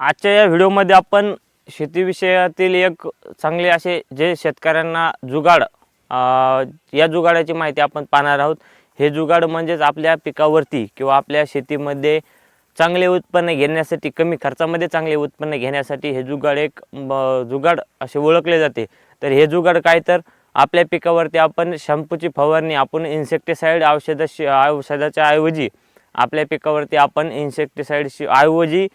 आजच्या या व्हिडिओमध्ये आपण शेतीविषयातील एक चांगले असे जे शेतकऱ्यांना जुगाड या जुगाडाची माहिती आपण पाहणार आहोत. हे जुगाड म्हणजेच आपल्या पिकावरती किंवा आपल्या शेतीमध्ये चांगले उत्पन्न घेण्यासाठी कमी खर्चामध्ये चांगले उत्पन्न घेण्यासाठी हे जुगाड एक जुगाड असे ओळखले जाते. तर हे जुगाड काय तर आपल्या पिकावरती आपण शॅम्पूची फवारणी आपण इन्सेक्टिसाईड औषधाशी औषधाच्या ऐवजी आपल्या पिकावरती आपण इन्सेक्टिसाईडशी ऐवजी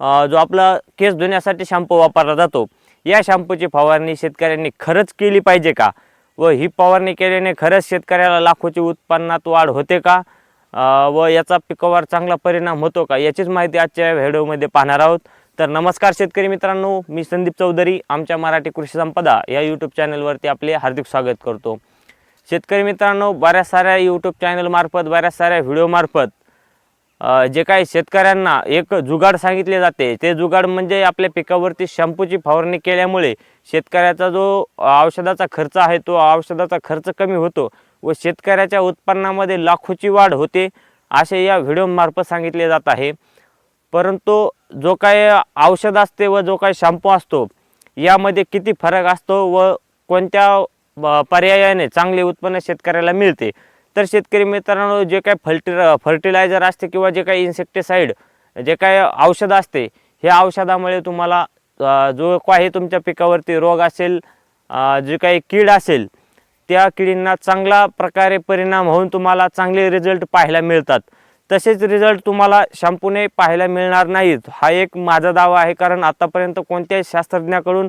जो आपला केस धुण्यासाठी शॅम्पू वापरला जातो या शॅम्पूची फवारणी शेतकऱ्यांनी खरंच केली पाहिजे का? व ही फवारणी केल्याने खरंच शेतकऱ्याला लाखोची उत्पन्नात वाढ होते का? व याचा पिकावर चांगला परिणाम होतो का? याचीच माहिती आजच्या व्हिडिओमध्ये पाहणार आहोत. तर नमस्कार शेतकरी मित्रांनो मी संदीप चौधरी आमच्या मराठी कृषी संपदा या यूट्यूब चॅनलवरती आपले हार्दिक स्वागत करतो. शेतकरी मित्रांनो बऱ्याच साऱ्या यूट्यूब चॅनलमार्फत बऱ्याच साऱ्या व्हिडिओमार्फत जे काही शेतकऱ्यांना एक जुगाड सांगितले जाते ते जुगाड म्हणजे आपल्या पिकावरती शॅम्पूची फवारणी केल्यामुळे शेतकऱ्याचा जो औषधाचा खर्च आहे तो औषधाचा खर्च कमी होतो व शेतकऱ्याच्या उत्पन्नामध्ये लाखोची वाढ होते असे या व्हिडिओमार्फत सांगितले जात आहे. परंतु जो काय औषध असते व जो काय शॅम्पू असतो यामध्ये किती फरक असतो व कोणत्या पर्यायाने चांगले उत्पन्न शेतकऱ्याला मिळते? तर शेतकरी मित्रांनो जे काय फर्टी फर्टिलायझर असते किंवा जे काही इन्सेक्टिसाईड जे काय औषध असते हे औषधामुळे तुम्हाला जो काही तुमच्या पिकावरती रोग असेल जे काही कीड असेल त्या किडींना चांगला प्रकारे परिणाम होऊन तुम्हाला चांगले रिझल्ट पाहायला मिळतात. तसेच रिझल्ट तुम्हाला शॅम्पूने पाहायला मिळणार नाहीत. हा एक माझा दावा आहे कारण आतापर्यंत कोणत्याही शास्त्रज्ञाकडून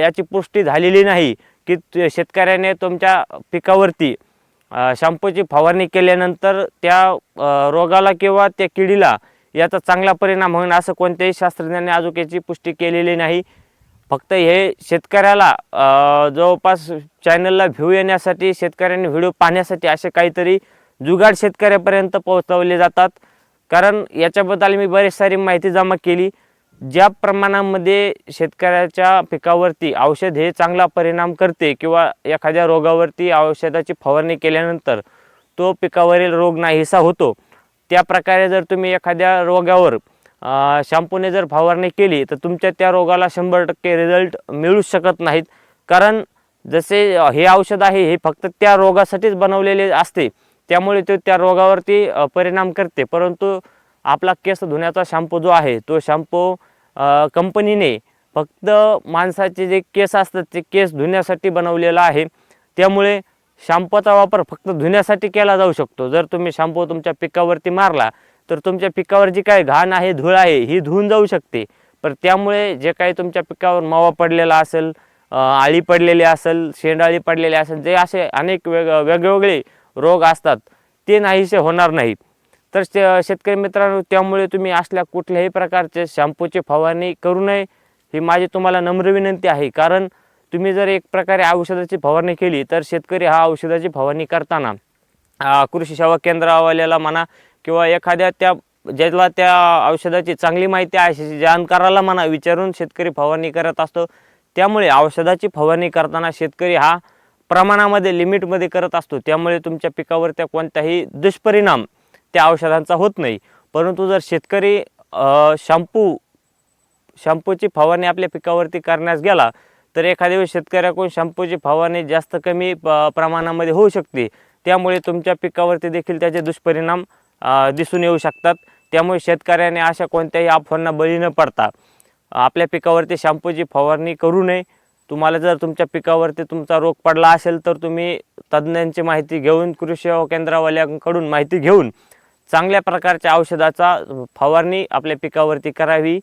याची पुष्टी झालेली नाही की शेतकऱ्याने तुमच्या पिकावरती शॅम्पूची फवारणी केल्यानंतर त्या रोगाला किंवा त्या किडीला याचा चांगला परिणाम होईल असं कोणत्याही शास्त्रज्ञांनी अजून याची पुष्टी केलेली नाही. फक्त हे शेतकऱ्याला जवळपास चॅनलला व्ह्यू येण्यासाठी शेतकऱ्यांनी व्हिडिओ पाहण्यासाठी असे काहीतरी जुगाड शेतकऱ्यापर्यंत पोहोचवले जातात. कारण याच्याबद्दल मी बरेच सारी माहिती जमा केली. ज्या प्रमाणामध्ये शेतकऱ्याच्या पिकावरती औषध हे चांगला परिणाम करते किंवा एखाद्या रोगावरती औषधाची फवारणी केल्यानंतर तो पिकावरील रोग नाहीसा होतो त्या प्रकारे जर तुम्ही एखाद्या रोगावर शॅम्पूने जर फवारणी केली तर तुमच्या त्या रोगाला शंभर टक्के रिझल्ट मिळूच शकत नाहीत. कारण जसे हे औषध आहे हे फक्त त्या रोगासाठीच बनवलेले असते त्यामुळे ते त्या रोगावरती परिणाम करते. परंतु आपला केस धुण्याचा शॅम्पू जो आहे तो शॅम्पू कंपनीने फक्त माणसाचे जे केस असतात ते केस धुण्यासाठी बनवलेला आहे. त्यामुळे शॅम्पूचा वापर फक्त धुण्यासाठी केला जाऊ शकतो. जर तुम्ही शॅम्पू तुमच्या पिकावरती मारला तर तुमच्या पिकावर जी काही घाण आहे धूळ आहे ही धुवून जाऊ शकते. पण त्यामुळे जे काही तुमच्या पिकावर मावा पडलेला असेल आळी पडलेली असेल शेंडाळी पडलेली असेल जे असे अनेक वेग वेगवेगळे रोग असतात ते नाहीसे होणार नाहीत. तर शे- शेतकरी मित्रांनो त्यामुळे तुम्ही असल्या कुठल्याही प्रकारचे शॅम्पूची फवारणी करू नये. ही माझी तुम्हाला नम्र विनंती आहे. कारण तुम्ही जर एक प्रकारे औषधाची फवारणी केली तर शेतकरी हा औषधाची फवारणी करताना कृषी सेवा केंद्रावाल्याला म्हणा किंवा एखाद्या त्या ज्याला त्या औषधाची चांगली माहिती आहे जाणकाराला म्हणा विचारून शेतकरी फवारणी करत असतो. त्यामुळे औषधाची फवारणी करताना शेतकरी हा प्रमाणामध्ये लिमिटमध्ये करत असतो. त्यामुळे तुमच्या पिकावर त्या कोणताही दुष्परिणाम त्या औषधांचा होत नाही. परंतु जर शेतकरी शॅम्पू शॅम्पूची फवारणी आपल्या पिकावरती करण्यास गेला तर एखाद्या वेळेस शेतकऱ्याकडून शॅम्पूची फवारणी जास्त कमी प- प्रमाणामध्ये होऊ शकते. त्यामुळे तुमच्या पिकावरती देखील त्याचे दुष्परिणाम दिसून येऊ शकतात. त्यामुळे शेतकऱ्याने अशा कोणत्याही अफवांना बळी न पडता आपल्या पिकावरती शॅम्पूची फवारणी करू नये. तुम्हाला जर तुमच्या पिकावरती तुमचा रोग पडला असेल तर तुम्ही तज्ज्ञांची माहिती घेऊन कृषी सेवा केंद्रावाल्यांकडून माहिती घेऊन चांगल्या प्रकारच्या औषधाचा फवारणी आपल्या पिकावरती करावी.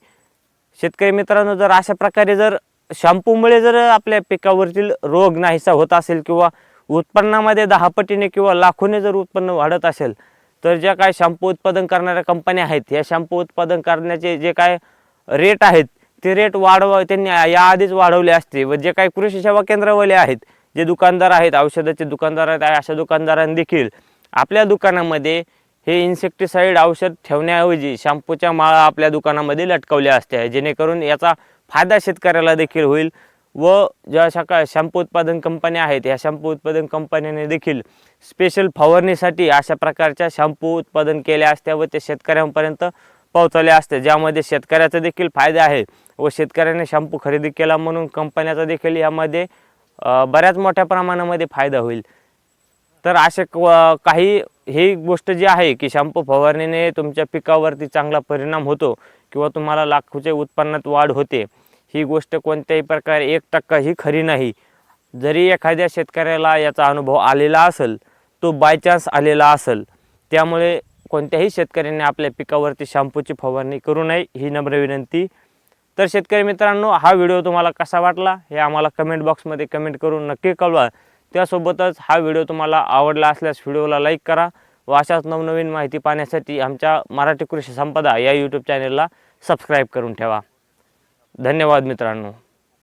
शेतकरी मित्रांनो जर अशा प्रकारे जर शॅम्पूमुळे जर आपल्या पिकावरतील रोग नाहीसा होत असेल किंवा उत्पन्नामध्ये दहा पटीने किंवा लाखोने जर उत्पन्न वाढत असेल तर ज्या काय शॅम्पू उत्पादन करणाऱ्या कंपन्या आहेत या शॅम्पू उत्पादन करण्याचे जे काय रेट आहेत ते रेट वाढवा त्यांनी याआधीच वाढवले असते व जे काही कृषी सेवा केंद्रवाले आहेत जे दुकानदार आहेत औषधाचे दुकानदार आहेत अशा दुकानदारांनी देखील आपल्या दुकानामध्ये हे इन्सेक्टिसाईड औषध ठेवण्याऐवजी शॅम्पूच्या माळा आपल्या दुकानामध्ये लटकवल्या असत्या जेणेकरून याचा फायदा शेतकऱ्याला देखील होईल व ज्या शाखा शॅम्पू उत्पादन कंपन्या आहेत या शॅम्पू उत्पादन कंपन्याने देखील स्पेशल फवारणीसाठी अशा प्रकारच्या शॅम्पू उत्पादन केल्या असत्या व ते शेतकऱ्यांपर्यंत पोहोचवल्या असते ज्यामध्ये शेतकऱ्याचा देखील फायदा आहे व शेतकऱ्याने शॅम्पू खरेदी केला म्हणून कंपन्याचा देखील यामध्ये बऱ्याच मोठ्या प्रमाणामध्ये फायदा होईल. तर असे काही ही गोष्ट जी आहे की शॅम्पू फवारणीने तुमच्या पिकावरती चांगला परिणाम होतो किंवा तुम्हाला लाखोच्या उत्पन्नात वाढ होते ही गोष्ट कोणत्याही प्रकारे एक टक्का ही खरी नाही. जरी एखाद्या शेतकऱ्याला याचा अनुभव आलेला असेल तो बाय चान्स आलेला असेल त्यामुळे कोणत्याही शेतकऱ्याने आपल्या पिकावरती शॅम्पूची फवारणी करू नये ही नम्र विनंती. तर शेतकरी मित्रांनो हा व्हिडिओ तुम्हाला कसा वाटला हे आम्हाला कमेंट बॉक्समध्ये कमेंट करून नक्की कळवा. त्यासोबतच हा व्हिडिओ तुम्हाला आवडला असल्यास व्हिडिओला लाईक करा व अशाच नवनवीन माहिती पाहण्यासाठी आमच्या मराठी कृषी संपदा या यूट्यूब चॅनेलला सबस्क्राईब करून ठेवा. धन्यवाद मित्रांनो.